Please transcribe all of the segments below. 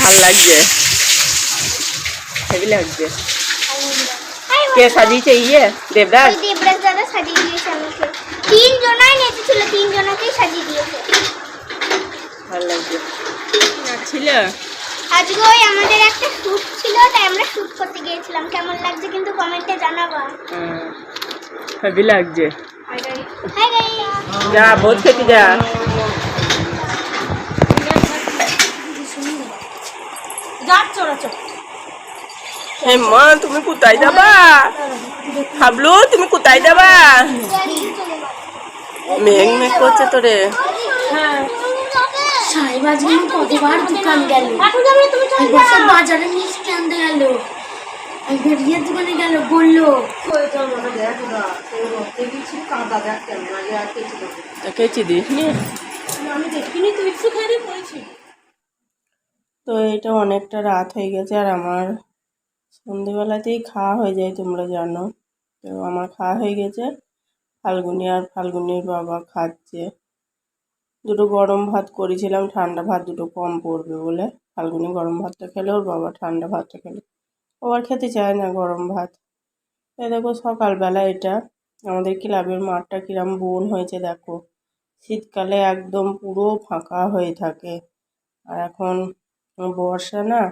ভালো লাগছে। হেভি লাগছে। কে সাজিয়েছে ইয়ে? দেবদাস ওই দেবরাজ দাদা সাজিয়ে দিয়েছে আমাকে। তিন জনাই নেচেছিল তিন জনাকেই সাজিয়ে দিয়েছে। ভালো লাগছে। ছিল। আজকে ওই আমাদের একটা শ্যুট ছিল তাই আমরা শ্যুট করতে গিয়েছিলাম। কেমন লাগছে কিন্তু কমেন্টে জানাবা। হেভি লাগছে। হাই গাইস যা বোধ খেতে যা। হে মা তুমি কোথায় যাবা? হাবলু তুমি কোথায় যাবা? মেঘ মেঘ করছে তোরে সাহেবাজ কতবার দোকান গেল। একবার বাজারে মিষ্টি আনতে গেল। একবার ইয়ের দোকানে গেল বলল কেচি দিস আমি দেখিনি তুই একটু খেয়ে পড়েছি তো এটা অনেকটা রাত হয়ে গেছে আর আমার সন্ধেবেলাতেই খাওয়া হয়ে যায় তোমরা জানো। তো আমার খাওয়া হয়ে গেছে। ফাল্গুনি আর ফাল্গুনির বাবা খাচ্ছে। দুটো গরম ভাত করেছিলাম, ঠান্ডা ভাত দুটো কম পড়বে বলে। ফাল্গুনি গরম ভাতটা খেলে, ওর বাবা ঠান্ডা ভাতটা খেলে। ও আর খেতে চায় না গরম ভাত। এই দেখো সকালবেলা এটা। আমাদের ক্লাবের মাঠটা কিরম বন হয়েছে, দেখো। শীতকালে একদম পুরো ফাঁকা হয়ে থাকে। আর এখন বর্ষা না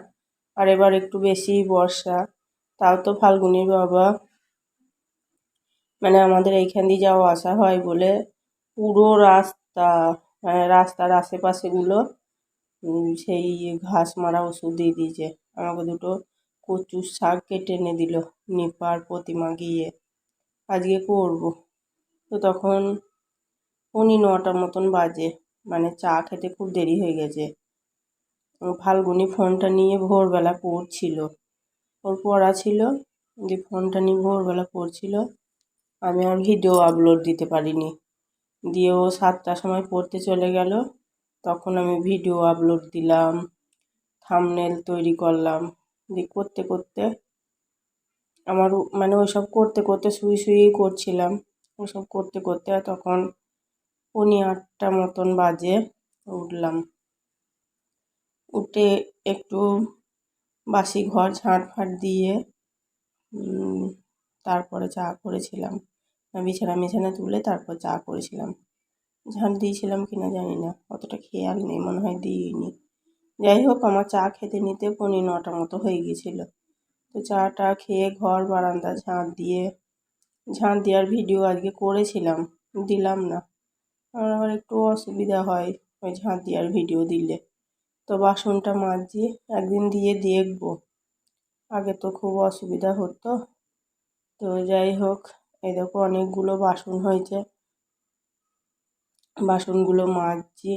আর এবার একটু বেশি বর্ষা। তাও তো ফাল্গুনির বাবা। মানে আমাদের এইখান দিয়ে যাওয়া আসা হয় বলে পুরো রাস্তা মানে রাস্তার আশেপাশেগুলো সেই ঘাস মারা ওষুধ দিয়ে দিয়েছে। আমাকে দুটো কচুর শাক কেটে এনে দিল নিপার প্রতিমা গিয়ে। আজকে করব। তো তখন উনি নটার মতন বাজে। মানে চা খেতে খুব দেরি হয়ে গেছে। ফাল্গুনি ফোনটা নিয়ে ভোরবেলা পড়ছিল। ওর পড়া ছিল, যে ফোনটা নিয়ে ভোরবেলা পড়ছিল, আমি আর ভিডিও আপলোড দিতে পারিনি। দিয়ে ও সাতটার সময় পড়তে চলে গেল, তখন আমি ভিডিও আপলোড দিলাম থামনেল তৈরি করলাম। দিয়ে করতে করতে আমার মানে ওইসব করতে করতে শুয়ে শুয়েই করছিলাম। ওসব করতে করতে তখন পৌনে আটটা মতন বাজে, উঠলাম। উঠে একটু বাসি ঘর ঝাঁট ফাট দিয়ে তারপরে চা করেছিলাম। বিছানা মিছানা তুলে তারপর চা করেছিলাম। ঝাঁট দিয়েছিলাম কি না জানি না, অতটা খেয়াল নেই, মনে হয় দিইনি। যাই হোক, আমার চা খেতে নিতে পৌনে নটা মতো হয়ে গিয়েছিল। তো চাটা খেয়ে ঘর বারান্দা ঝাঁট দিয়ে, ঝাঁট দেওয়ার ভিডিও আজকে করেছিলাম, দিলাম না। আমার আবার একটু অসুবিধা হয়, ওই ঝাঁট দেওয়ার ভিডিও দিলে। তো বাসনটা মাজছি একদিন দিয়ে দেখব। আগে তো খুব অসুবিধা হতো। তো যাই হোক, এই দেখো অনেকগুলো বাসন হয়েছে। বাসনগুলো মাজছি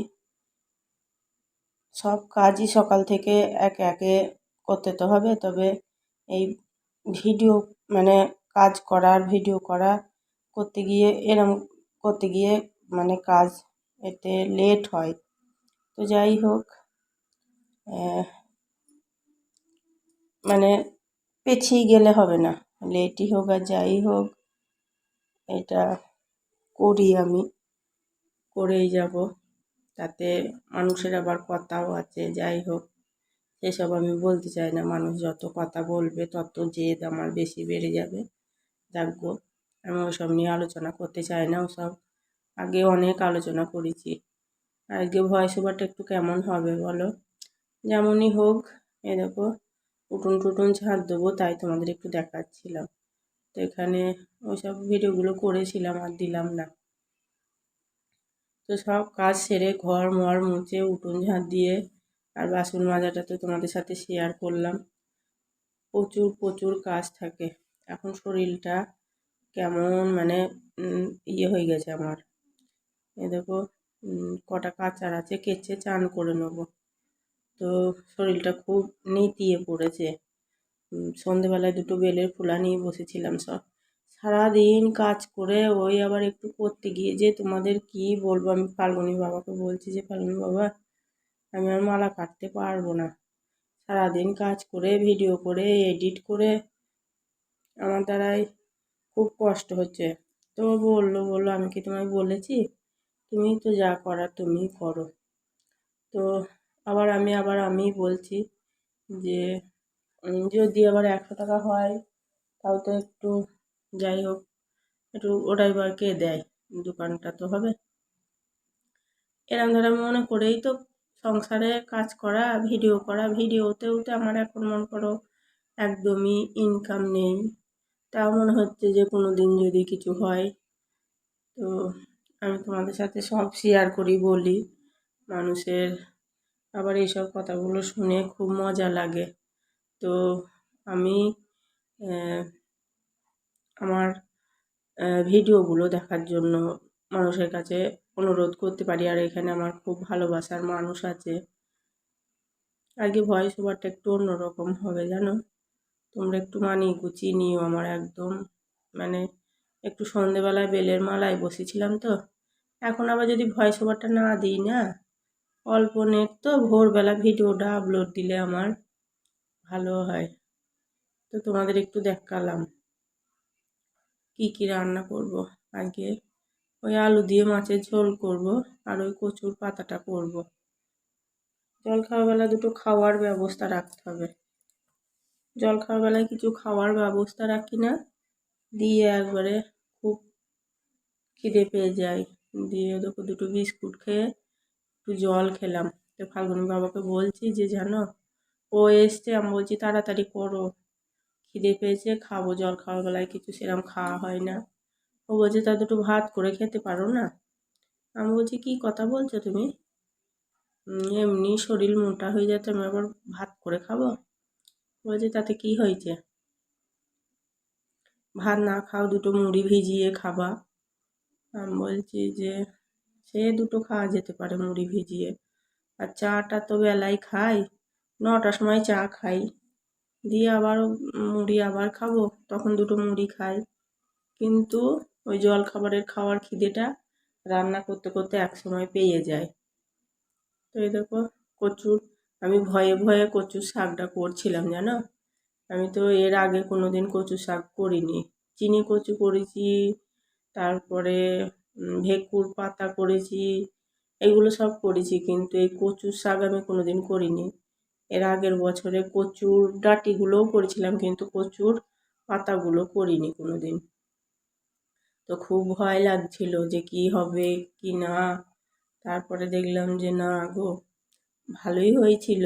সব কাজই সকাল থেকে এক একে করতে তো হবে, তবে এই ভিডিও মানে কাজ করার ভিডিও করা করতে গিয়ে এরম, করতে গিয়ে মানে কাজ এতে লেট হয়। তো যাই হোক মানে পেছিয়ে গেলে হবে না। লেটই হোক আর যাই হোক, এটা করি আমি, করেই যাব। তাতে মানুষের আবার কথাও আছে, যাই হোক, সেসব আমি বলতে চাই না। মানুষ যত কথা বলবে, তত জেদ আমার বেশি বেড়ে যাবে। দেখব আমি ওসব নিয়ে আলোচনা করতে চাই না ওসব। আগে অনেক আলোচনা করেছি। আজকে ভয়েস ওভারটা একটু কেমন হবে বলো? যেমনই হোক এ দেখো, উঠুন টুটুন ঝাঁট দেবো, তাই তোমাদের একটু দেখাচ্ছিলাম। তো এখানে ওইসব ভিডিওগুলো করেছিলাম আর দিলাম না। তো সব কাজ সেরে ঘর মর মুছে উঠোন ঝাঁট দিয়ে আর বাসন মাজাটা তো তোমাদের সাথে শেয়ার করলাম। প্রচুর প্রচুর কাজ থাকে। এখন শরীরটা কেমন মানে ইয়ে হয়ে গেছে আমার। এ দেখো কটা কাচার আছে, কেচে চান করে নেব। তো শরীরটা খুব নেতিয়ে পড়েছে। সন্ধেবেলায় দুটো বেলের ফুলা নিয়ে বসেছিলাম সব। সারাদিন কাজ করে ওই আবার একটু করতে গিয়ে যে তোমাদের কি বলব, আমি ফাল্গুনি বাবাকে বলছি যে, ফাল্গুনি বাবা, আমি আর মালা কাটতে পারব না। সারাদিন কাজ করে, ভিডিও করে, এডিট করে, আমার দ্বারাই খুব কষ্ট হচ্ছে। তো বলল বলল, আমি কি তোমায় বলেছি? তুমি তো যা করার তুমি করো। তো আবার আমি আবার আমি বলছি যে যদি আবার একশো টাকা হয়, তাও তো একটু যাই হোক, একটু ওটাই বার কে দেয়, দোকানটা তো হবে। এরম ধরে মনে করেই তো সংসারে কাজ করা, ভিডিও করা, ভিডিওতেও তো আমার এখন মনে করো একদমই ইনকাম নেই। তাও মনে হচ্ছে যে কোনো দিন যদি কিছু হয়, তো আমি তোমাদের সাথে সব শেয়ার করি বলি, মানুষের আবার এইসব কথাগুলো শুনে খুব মজা লাগে। তো আমি আমার ভিডিওগুলো দেখার জন্য মানুষের কাছে অনুরোধ করতে পারি। আর এখানে আমার খুব ভালোবাসার মানুষ আছে। আজকে ভয়েস ওভারটা একটু অন্যরকম হবে, জানো? তোমরা একটু মানিয়ে গুছিয়ে নিও আমার একদম। মানে একটু সন্ধেবেলায় বেলের মালায় বসেছিলাম তো। এখন আবার যদি ভয়েস ওভারটা না দিই না? অল্প নেট তো, ভোরবেলা ভিডিওটা আপলোড দিলে আমার ভালো হয়। তো তোমাদের একটু দেখালাম কি কি রান্না করব। আগে ওই আলু দিয়ে মাছের ঝোল করব আর ওই কচুর পাতাটা করব। জল খাওয়ার বেলা দুটো খাওয়ার ব্যবস্থা রাখতে হবে। জল খাওয়ার বেলায় কিছু খাওয়ার ব্যবস্থা রাখি না, দিয়ে একবারে খুব খিদে পেয়ে যায়। দিয়ে দেখো দুটো বিস্কুট খেয়ে একটু জল খেলাম। তো ফাল্গুনি বাবাকে বলছি যে, জানো, ও এসছে। আমি বলছি, তাড়াতাড়ি করো। খিদে পেয়েছে, খাব। জল খাওয়ার বেলায় কিছু সেরকম খাওয়া হয় না। ও বলছে, তা দুটো ভাত করে খেতে পারো না? আমি বলছি, কী কথা বলছো তুমি? এমনি শরীর মোটা হয়ে যাচ্ছে, আমি আবার ভাত করে খাব? বলছে, তাতে কি হয়েছে? ভাত না খাও, দুটো মুড়ি ভিজিয়ে খাবা। আমি বলছি যে সে দুটো খাওয়া যেতে পারে মুড়ি ভিজিয়ে। আর চাটা তো বেলায় খাই, নটার সময় চা খাই। দিয়ে আবার মুড়ি আবার খাব, তখন দুটো মুড়ি খাই। কিন্তু ওই জল খাবারের খাওয়ার খিদেটা রান্না করতে করতে এক সময় পেয়ে যায়। তো এই দেখো কচুর, আমি ভয়ে ভয়ে কচুর শাকটা করছিলাম জানো? আমি তো এর আগে কোনো দিন কচু শাক করিনি। চিনি কচু করেছি, তারপরে ভেকুর পাতা করেছি, এগুলো সব করেছি কিন্তু এই কচুর শাক আমি কোনো দিন করিনি। এর আগের বছরে কচুর ডাঁটিগুলোও করেছিলাম কিন্তু কচুর পাতাগুলো করিনি কোনো দিন তো খুব ভয় লাগছিল যে কি হবে, কি না। তারপরে দেখলাম যে না গো, ভালোই হয়েছিল।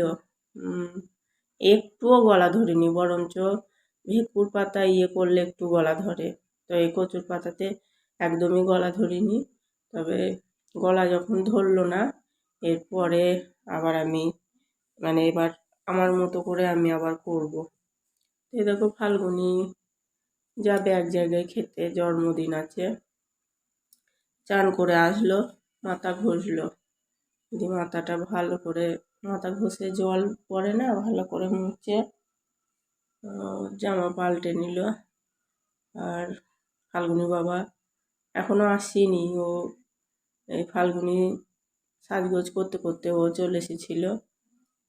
একটুও গলা ধরিনি, বরঞ্চ ভেকুর পাতা ইয়ে করলে একটু গলা ধরে। তো এই কচুর পাতাতে একদমই গলা ধরিনি। তবে গলা যখন ধরলো না, এরপরে আবার আমি মানে এবার আমার মতো করে আমি আবার করব। এই দেখো ফাল্গুনি যাবে এক জায়গায় খেতে জন্মদিন আছে। চান করে আসলো, মাথা ঘষলো। দিয়ে মাথাটা ভালো করে, মাথা ঘষে জল পড়ে না, ভালো করে মুছে জামা পাল্টে নিল। আর ফাল্গুনি বাবা এখনও আসেনি। ও এই ফাল্গুনি সাজগোজ করতে করতে ও চলে এসেছিল।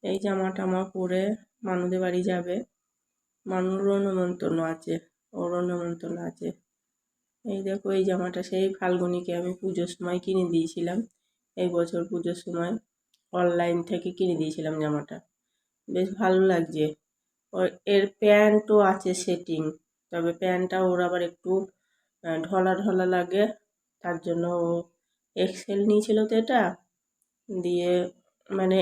এই জামা টামা পরে মানুদের বাড়ি যাবে। মানুরও নেমন্তন্ন আছে, ওরও নেমন্তন্ন আছে। এই দেখো, এই জামাটা সেই ফাল্গুনিকে আমি পুজোর সময় কিনে দিয়েছিলাম। এই বছর পুজোর সময় অনলাইন থেকে কিনে দিয়েছিলাম জামাটা। বেশ ভালো লাগছে। এর প্যান্টও আছে সেটিং, তবে প্যান্টটা ওর আবার একটু ঢলা ঢলা লাগে। তার জন্য ও এক্সেল নিয়েছিল তো এটা। দিয়ে মানে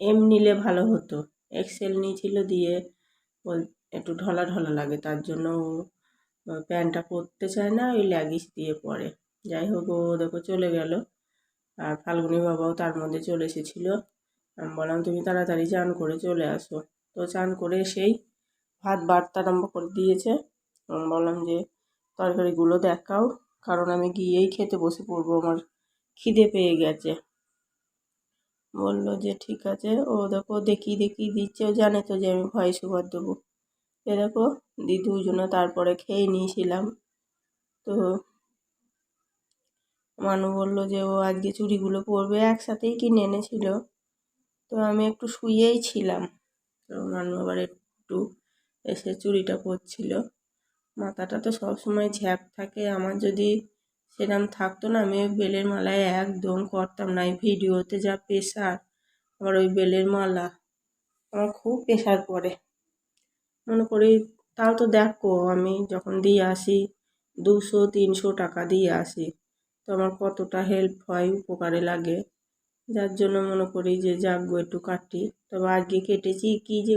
এম নিলে ভালো হতো। এক্সেল নিয়েছিল দিয়ে একটু ঢলা ঢলা লাগে। তার জন্য ও প্যান্টটা পরতে চায় না, ওই ল্যাগিস দিয়ে পরে যাই হোক, ও দেখো চলে গেল। আর ফাল্গুনি বাবাও তার মধ্যে চলে এসেছিল। আমি বললাম, তুমি তাড়াতাড়ি চান করে চলে আসো। তো চান করে সেই ভাত বাড়তে আরম্ভ করে দিয়েছে। বললাম যে তরকারিগুলো দেখাও, কারণ আমি গিয়েই খেতে বসে পড়ব, আমার খিদে পেয়ে গেছে। বলল যে, ঠিক আছে, ও দেখো দেখি দেখি দিচ্ছে, ও জানে তো যে আমি ভয়েস ওভার দেবো। এ দেখো, দি দুজনে তারপরে খেয়ে নিয়েছিলাম। তো মানু বলল যে, ও আজকে চুড়িগুলো পরবে, একসাথেই কিনে এনেছিল। তো আমি একটু শুয়েই ছিলাম। তো মানু আবার একটু এসে চুড়িটা পরছিল। মাথাটা তো সবসময় ঝ্যাপ থাকে। আমার যদি সেরকম থাকতো না, আমি ওই বেলের মালায় একদম করতাম না। এই ভিডিওতে যা প্রেশার আবার ওই বেলের মালা, আমার খুব প্রেশার পড়ে। মনে করি, তাও তো দেখো, আমি যখন দিয়ে আসি, দুশো, তিনশো টাকা দিয়ে আসি, তো আমার কতটা হেল্প হয়, উপকারে লাগে। যার জন্য মনে করি যে গো, একটু কাটি। তবে আজকে কেটেছি, কী যে